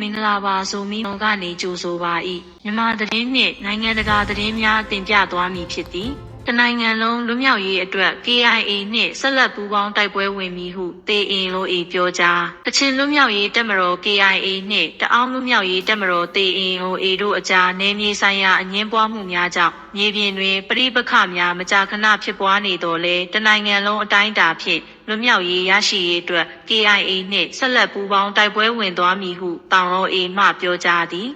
မင်္ဂလာပါဆိုမိမောကနေကြိုဆိုပါ၏မြန်မာသတင်းနှင့်နိုင်ငံတကာသတင်းများတင်ပြသွားမည်ဖြစ်သည် တနိုင်ငံလုံးလွတ်မြောက်ရေးအတွက် KIA နှင့်ဆက်လက်ပူးပေါင်းတိုက်ပွဲဝင်မည်ဟုတေအင်လိုအေပြောကြားကချင်လွတ်မြောက်ရေးတပ်မတော် KIA နှင့်တအောင်းလွတ်မြောက်ရေးတပ်မတော်တေအင်လိုအေတို့အကြားနယ်မြေဆိုင်ရာအငင်းပွားမှုများကြောင့်မြေပြင်တွင်ပဋိပက္ခများမကြာခဏဖြစ်ပွားနေတော်လဲတနိုင်ငံလုံးအတိုင်းအတာဖြင့်လွတ်မြောက်ရေးရရှိရေးအတွက် KIA နှင့်ဆက်လက်ပူးပေါင်းတိုက်ပွဲဝင်သွားမည်ဟုတောင်ရောအေမှပြောကြားသည်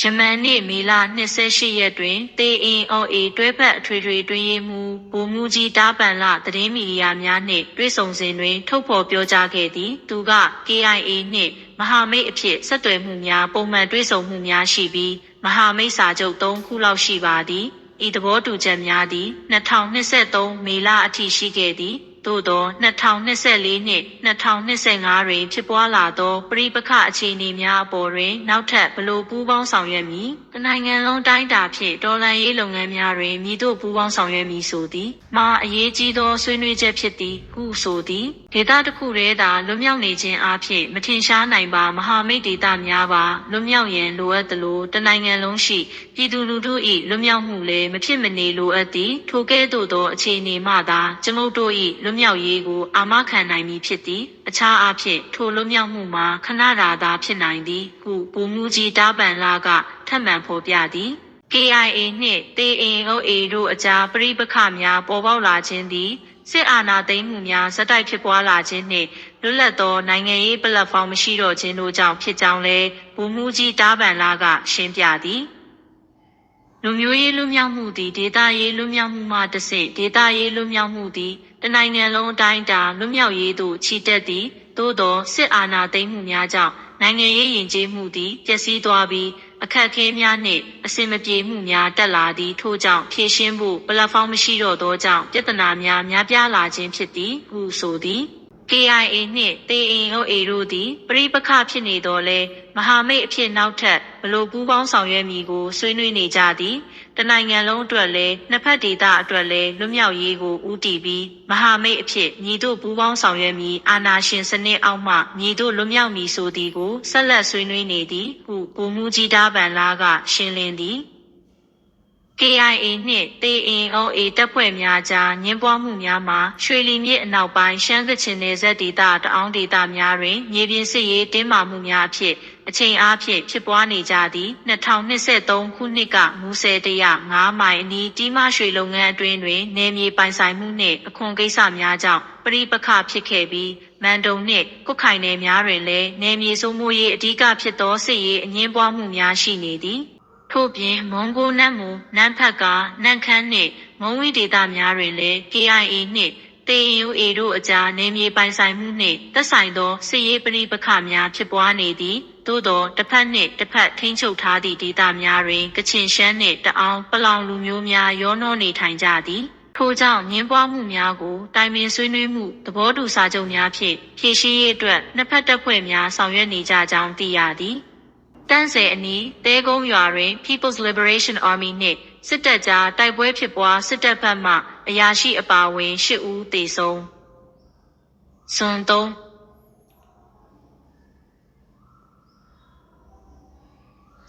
ယမန်နေ့မေလ28ရက်တွင်တေအင်အိုအေတွဲဖက်အထွေထွေတွင်ရေးမှုဗိုလ်မှူးကြီးတားပန်လသတင်းမီဒီယာများနှင့်တွေ့ဆုံစဉ်တွင် ထုတ်ဖော်ပြောကြားခဲ့သည်သူက KIA နှင့်မဟာမိတ်အဖြစ်ဆက်သွယ်မှုများပုံမှန်တွေ့ဆုံမှုများရှိပြီးမဟာမိတ်စာချုပ်၃ခုလောက်ရှိပါသည်ဤသဘောတူချက်များသည်2023မေလအထိရှိခဲ့သည် သို့သော2024နှင့်2025တွင်ဖြစ်ပွားလာသောပဋိပက္ခအခြေအနေများအပေါ်တွင် နောက်ထပ်ဘလို့ပူးပေါင်းဆောင်ရွက်မည်တနိုင်ငံလုံးတိုင်းတာဖြင့်ဒေါ်လာရေးလုပ်ငန်းများတွင်မည်သို့ပူးပေါင်းဆောင်ရွက်မည်ဆိုသည်မှာအရေးကြီးသောဆွေးနွေးချက်ဖြစ်သည်ဟုဆိုသည်ဒေသတစ်ခုတည်းသာလွတ်မြောက်နေခြင်းအပြင်မထင်ရှားနိုင်ပါမဟာမိတ်ဒေသများပါလွတ်မြောက်ရန်လိုအပ်သလိုတနိုင်ငံလုံးရှိပြည်သူလူထု၏လွတ်မြောက်မှုလည်းမဖြစ်မနေလိုအပ်သည်ထိုကဲ့သို့သောအခြေအနေမှသာကျွန်ုပ်တို့၏လွတ်မြောက်ရေးကိုအာမခံနိုင်မည်ဖြစ်သည်အခြားအားဖြင့်ထိုလွတ်မြောက်မှုမှာခဏတာသာဖြစ်နိုင်သည်ဟုဘူမူကြီးတားပန်လာကထပ်မံဖော်ပြသည် KIA နှင့် TNOA တို့အကြားပဋိပက္ခများပေါ်ပေါက်လာခြင်းသည်စစ်အာဏာသိမ်းမှုများဇက်တိုက်ဖြစ်ပွားလာခြင်းနှင့်လွတ်လပ်သောနိုင်ငံရေးပလက်ဖောင်းမရှိတော့ခြင်းတို့ကြောင့်ဖြစ်ကြောင်းလည်းဘူမူကြီးတားပန်လာကရှင်းပြသည်လူမျိုးရေးလူမျိုးမှုသည်ဒေတာရေးလူမျိုးမှုမှတစ်ဆင့်ဒေတာရေးလူမျိုးမှုသည် တနိုင်ငံလုံးအတိုင်းအတာလူမျိုးရေးသို့ချီတက်သည်သို့သောစစ်အာဏာသိမ်းမှုများကြောင့်နိုင်ငံရေးယဉ်ကျေးမှုသည်ပျက်စီးသွားပြီးအခက်အခဲများနှင့်အဆင်မပြေမှုများတက်လာသည်ထို့ကြောင့်ဖြည့်ရှင်းဖို့ပလက်ဖောင်းမရှိတော့သောကြောင့်ပြဿနာများများပြားလာခြင်းဖြစ်သည်ဟုဆိုသည် KIA နှင့် TNOA တို့သည်ပရိပခဖြစ်နေတော်လဲမဟာမိတ်အဖြစ်နောက်ထပ်ဘလို့ပူးပေါင်းဆောင်ရွက်မည်ကိုဆွေးနွေးနေကြသည်တနိုင်ငံလုံးအတွက်လည်းနှစ်ဖက်ဒေသအတွက်လည်းလွတ်မြောက်ရေးကိုဦးတည်ပြီးမဟာမိတ်အဖြစ်ညီတို့ပူးပေါင်းဆောင်ရွက်မည်အာဏာရှင်စနစ်အောက်မှညီတို့လွတ်မြောက်မည်ဆိုသည်ကိုဆက်လက်ဆွေးနွေးနေသည်ဟုဘူမူကြီးတားပန်လာကရှင်းလင်းသည် KIA နှင့် TNOA တပ်ဖွဲ့များကြားညှင်းပွားမှုများမှာရွှေလီမြစ်အနောက်ပိုင်းရှမ်းကချင်နယ်စပ်ဒေသတအောင်းဒေသများတွင်မြေပြင်စစ်ရေးတင်းမာမှုများအဖြစ်အချိန်အားဖြင့်ဖြစ်ပွားနေကြသည်2023ခုနှစ်ကမူဆယ်တရ9မိုင်အနီးတီးမရွှေလုပ်ငန်းအတွင်းတွင်နယ်မြေပိုင်ဆိုင်မှုနှင့်အခွန်ကိစ္စများကြောင့်ပရိပခဖြစ်ခဲ့ပြီးမန်တုံနှင့်ကုတ်ခိုင်နယ်များတွင်လည်းနယ်မြေစိုးမိုးရေးအ धिक ဖြစ်သောစစ်ရေးအငင်းပွားမှုများရှိနေသည် ထို့ပြင်မွန်ဂိုနတ်မူနန်းဖက်ကနန့်ခမ်းနှင့်မုံဝီဒေသများတွင်လည်း KIA နှင့် TNUA တို့အကြားနယ်မြေပိုင်ဆိုင်မှုနှင့်သက်ဆိုင်သောစစ်ရေးပဋိပက္ခများဖြစ်ပွားနေသည်သို့သောတစ်ဖက်နှင့်တစ်ဖက်ထိန်းချုပ်ထားသည့်ဒေသများတွင်ကချင်ရှမ်းနှင့်တအောင်းပလောင်လူမျိုးများရောနှောနေထိုင်ကြသည်ထို့ကြောင့်ငင်းပွားမှုများကိုတိုင်ပင်ဆွေးနွေးမှုသဘောတူစာချုပ်များဖြင့်ဖြည့်ရှင်းရေးအတွက်နှစ်ဖက်တပ်ဖွဲ့များဆောင်ရွက်နေကြကြောင်းသိရသည် တန်းဆယ်အနီးတဲကုန်းရွာတွင် People's Liberation Army နှင့်စစ်တပ်ကြားတိုက်ပွဲဖြစ်ပွားစစ်တပ်ဘက်မှအရာရှိအပါအဝင်၈ဦးသေဆုံးဇွန်3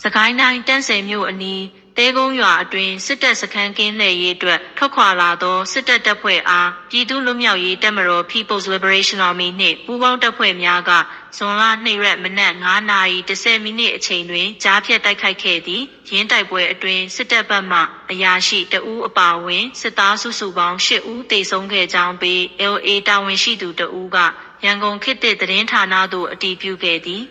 စကိုင်းတိုင်းတန့်ဆယ်မြို့အနီး တဲကုန်းရွာအတွင်းစစ်တပ်စခန်းကင်းလှည့်ရေးအတွက်ထွက်ခွာလာသောစစ်တပ်တပ်ဖွဲ့အားပြည်သူ့လူမျိုးရေးတပ်မတော် People's Liberation Army နှင့်ပူးပေါင်းတပ်ဖွဲ့များကဇွန်လ2ရက်မနက်9:30မိနစ်အချိန်တွင်ကြားဖြတ်တိုက်ခိုက်ခဲ့သည်ရင်းတိုက်ပွဲအတွင်းစစ်တပ်ဘက်မှအရာရှိတအူးအပါအဝင်စစ်သားစုစုပေါင်း10ဦးသေဆုံးခဲ့ကြောင်းပေ LA တာဝန်ရှိသူတဦးကရန်ကုန်ခေတ်သစ်သတင်းဌာနသို့အတည်ပြုခဲ့သည်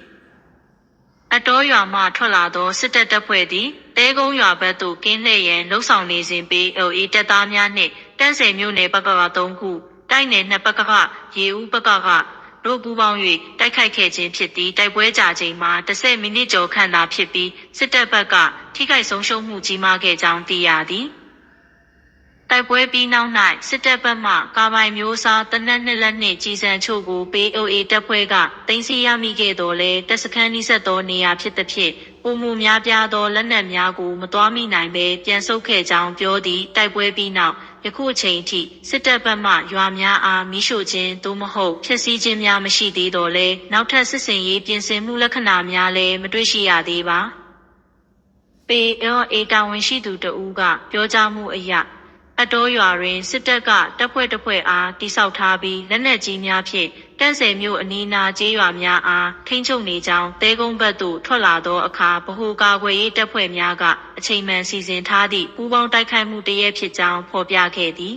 အတော်ရွာမှထွက်လာသောစစ်တပ်တပ်ဖွဲ့သည်တဲကုန်းရွာဘက်သို့ကင်းလှည့်ရန်လှုပ်ဆောင်နေစဉ်ပေ LA တပ်သားများနှင့်တန်းဆယ်မြို့နယ်ဘက်ကက3ခုတိုက်နယ်နှစ်ဘက်ကကရေဦးဘက်ကကတို့ပူးပေါင်း၍တိုက်ခိုက်ခဲ့ခြင်းဖြစ်သည်တိုက်ပွဲကြာချိန်မှာ10မိနစ်ကျော်ခန့်သာဖြစ်ပြီးစစ်တပ်ဘက်ကထိခိုက်ဆုံးရှုံးမှုကြီးမားခဲ့ကြောင်းသိရသည် တိုက်ပွဲပြီးနောက်၌စစ်တပ်ဘက်မှကာပိုင်မျိုးစားတနက်နှစ်လက်နှင့်ကြီးစံချို့ကို POA တပ်ဖွဲ့ကတင်စီရမိခဲ့တော်လဲတပ်စခန်းနှိဆက်သောနေရာဖြစ်သည်ဖြင့်ပပုံမှုများပြားသောလက်နက်များကိုမတွားမိနိုင်ဘဲပြန်ဆုတ်ခဲ့ကြောင်းပြောသည့်တိုက်ပွဲပြီးနောက်ယခုအချိန်ထိစစ်တပ်ဘက်မှရွာများအားမိရှို့ခြင်းသို့မဟုတ်ဖျက်ဆီးခြင်းများမရှိသေးတော့လဲနောက်ထပ်စစ်စင်ရေးပြင်ဆင်မှုလက္ခဏာများလည်းမတွေ့ရှိရသေးပါပေအောအေတာဝန်ရှိသူတဦးကပြောကြားမှုအရ အတော်ရွာတွင်စစ်တပ်ကတပ်ဖွဲ့တစ်ဖွဲ့အားတိစောက်ထားပြီးလက်နက်ကြီးများဖြင့်တန့်ဆယ်မြို့အနီးနားကျေးရွာများအားထိန်းချုပ်နေကြောင်းတဲကုန်းဘက်သို့ထွက်လာသောအခါဗဟိုကာကွယ်ရေးတပ်ဖွဲ့များကအချိန်မှန်စီစဉ်ထားသည့်ပူးပေါင်းတိုက်ခိုက်မှုတရက်ဖြစ်ကြောင်းဖော်ပြခဲ့သည်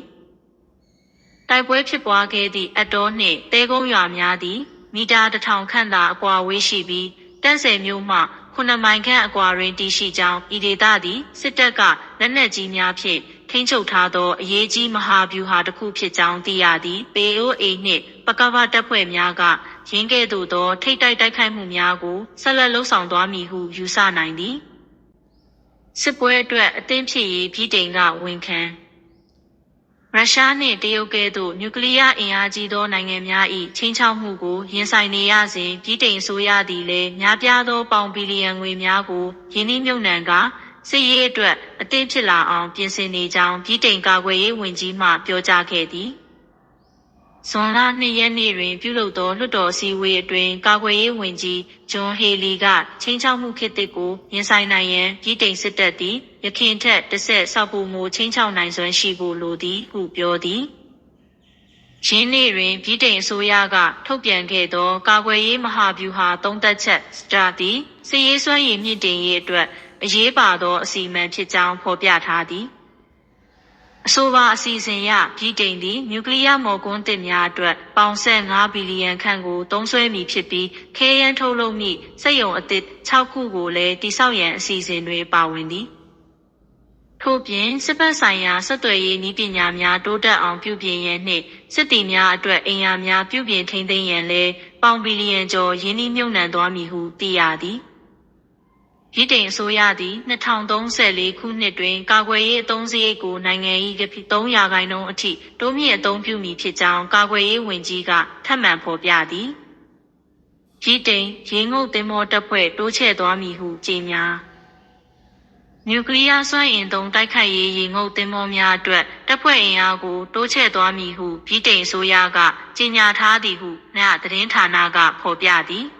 တိုက်ပွဲဖြစ်ပွားခဲ့သည့်အတော်နှင့်တဲကုန်းရွာများသည်မီတာတစ်ထောင်ခန့်သာအကွာဝေးရှိပြီးတန့်ဆယ်မြို့မှခုနှစ်မိုင်ခန့်အကွာတွင်တည်ရှိကြောင်းဤဒေသသည်စစ်တပ်ကလက်နက်ကြီးများဖြင့် ထိန်းချုပ်ထားသောအရေးကြီးမဟာဗျူဟာတစ်ခုဖြစ်ကြောင်းသိရသည်ပေအိုအေနှင့်ပကပတပ်ဖွဲ့များကရင်းကဲ့သို့သော ထိတ်တိုက်တိုက်ခိုက်မှုများကိုဆက်လက်လှုပ်ဆောင်သွားမည်ဟုယူဆနိုင်သည်စစ်ပွဲအတွက်အသင်းဖြစ်ရေးပြည်တိန်ကဝန်ခံရုရှားနှင့်တရုတ်ကဲ့သို့နျူကလ িয়ার အင်အားကြီးသောနိုင်ငံများ၏ချင်းချောက်မှုကိုရင်ဆိုင်နေရစဉ်ပြည်တိန်ဆိုရသည်လည်းများပြားသောပေါင်ဘီလီယံငွေများကိုယင်းနှိမ့်မြုပ်နှံက စစ်ရေးအတွက်အသင့်ဖြစ်လာအောင်ပြင်ဆင်နေကြောင်းပြည်တိန်ကာကွယ်ရေးဝန်ကြီးမှပြောကြားခဲ့သည်ဇွန်လ2ရက်နေ့တွင်ပြုလုပ်သောလွှတ်တော်အစည်းအဝေးအတွင်းကာကွယ်ရေးဝန်ကြီးဂျွန်ဟေလီကချင်းချောက်မှုခေတ်သစ်ကိုရင်ဆိုင်နိုင်ရန်ပြည်တိန်စစ်တပ်သည်ရခင်ထက်တစ်ဆက်ဆောက်ပိုမှုချင်းချောက်နိုင်စွမ်းရှိဖို့လိုသည်ဟုပြောသည်ရင်းနေ့တွင်ပြည်တိန်အစိုးရကထုတ်ပြန်ခဲ့သောကာကွယ်ရေးမဟာဗျူဟာသုံးသက်ချက်စတာသည်စစ်ရေးစွမ်းရည်မြင့်တင်ရေးအတွက် အရေးပါသောအစီအမံဖြစ်ကြောင်းဖော်ပြထားသည်အဆိုပါအစီအစဉ်အရပြည်တိန်သည်နျူကလ িয়ার မော်ကွန်းတစ်များအတွက်ပေါင်ဆက်5ဘီလီယံခန့်ကိုသုံးစွဲမည်ဖြစ်ပြီးခဲယမ်းထုတ်လုပ်မည့်စက်ရုံအသစ်6ခုကိုလည်းတိစောက်ရန်အစီအစဉ်တွေပါဝင်သည်ထို့ပြင်စစ်ဘက်ဆိုင်ရာဆက်သွယ်ရေးနည်းပညာများတိုးတက်အောင်ပြုပြင်ရန်နှင့်စစ်တီများအတွက်အင်အားများပြုပြင်ထိန်းသိမ်းရန်လည်းပေါင်ဘီလီယံကျော်ရင်းနှီးမြှုပ်နှံသွားမည်ဟုသိရသည် ပြည်တိန်အစိုးရသည် 2034 ခုနှစ်တွင် ကာကွယ်ရေးအသုံးစရိတ်ကို နိုင်ငံ၏ကတိ3ရာခိုင်နှုန်းအထိ တိုးမြင့်အသုံးပြုမည်ဖြစ်ကြောင်း ကာကွယ်ရေးဝန်ကြီးက ထပ်မံဖော်ပြသည်ပြည်တိန် ရေငုပ်သင်္ဘောတပ်ဖွဲ့ တိုးချဲ့သွားမည်ဟု ကြေညာ နျူကလ িয়ার စွမ်းအင်သုံး တိုက်ခိုက်ရေး ရေငုပ်သင်္ဘောများအတွက် တပ်ဖွဲ့အင်အားကို တိုးချဲ့သွားမည်ဟုပြည်တိန်အစိုးရက ကြေညာထားသည်ဟုညသတင်းဌာနက ဖော်ပြသည်။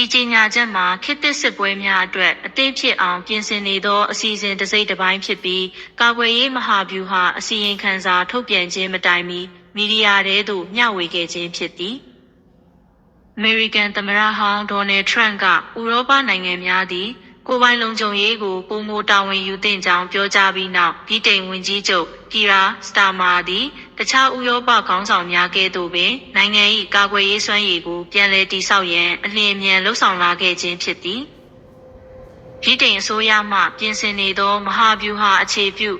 ဤကြေညာချက်မှာခေတ်သစ်စစ်ပွဲများအတွက်အသင့်ဖြစ်အောင်ပြင်ဆင်နေသောအစီအစဉ်တစ်စိတ်တစ်ပိုင်းဖြစ်ပြီးကာကွယ်ရေးမဟာဗျူဟာအစီရင်ခံစာထုတ်ပြန်ခြင်းမတိုင်မီမီဒီယာထဲသို့မျှဝေခဲ့ခြင်းဖြစ်သည်။အမေရိကန်သမ္မတဟောင်းဒေါ်နယ်ထရန့်ကဥရောပနိုင်ငံများသည် ကိုယ်ပိုင်လုံခြုံရေးကိုပုံမတာဝန်ယူသင့်ကြောင်းပြောကြားပြီးနောက်ဗြိတိန်ဝန်ကြီးချုပ်ကီရာစတာမာသည်တခြားဥရောပခေါင်းဆောင်များကဲ့သို့ပင်နိုင်ငံ၏ကာကွယ်ရေးစွမ်းရည်ကိုပြန်လည်တည်ဆောက်ရန်အလျင်အမြန်လှုံ့ဆော်လာခဲ့ခြင်းဖြစ်သည် ဗြိတိန်အစိုးရမှပြင်ဆင်နေသောမဟာဗျူဟာအခြေပြု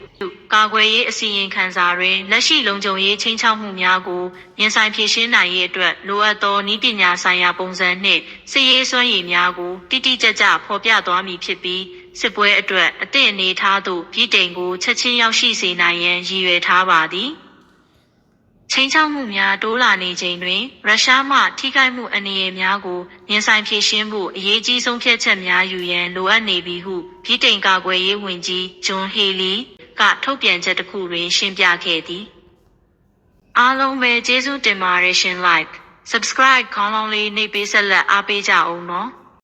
ကာကွယ်ရေးအစီရင်ခံစာတွင်လက်ရှိလုံခြုံရေးချင်းချောက်မှုများကိုရင်ဆိုင်ဖြေရှင်းနိုင်ရေးအတွက်လိုအပ်သောနည်းပညာဆိုင်ရာပုံစံနှင့်စစ်ရေးစွမ်းရည်များကိုတိတိကျကျဖော်ပြသွားမည်ဖြစ်ပြီးစစ်ပွဲအတွက်အသင့်အနေထားသို့ဗြိတိန်ကိုချက်ချင်းရောက်ရှိစေနိုင်ရန်ရည်ရွယ်ထားပါသည်။ ချင်းချောက်မှုများတိုးလာနေချိန်တွင်ရုရှားမှထိခိုက်မှုအန္တရာယ်များကိုရင်ဆိုင်ဖြေရှင်းဖို့အရေးကြီးဆုံးဖြတ်ချက်များယူရန်လိုအပ်နေပြီဟုဗြိတိန်ကာကွယ်ရေးဝန်ကြီးဂျွန်ဟေလီကထုတ်ပြန်ချက်တစ်ခုတွင်ရှင်းပြခဲ့သည်။အားလုံးပဲကျေးဇူးတင်ပါတယ်ရှင် like subscribe ခေါင်းလောင်းလေးနှိပ်ပေးဆက်လက်အားပေးကြအောင်နော်။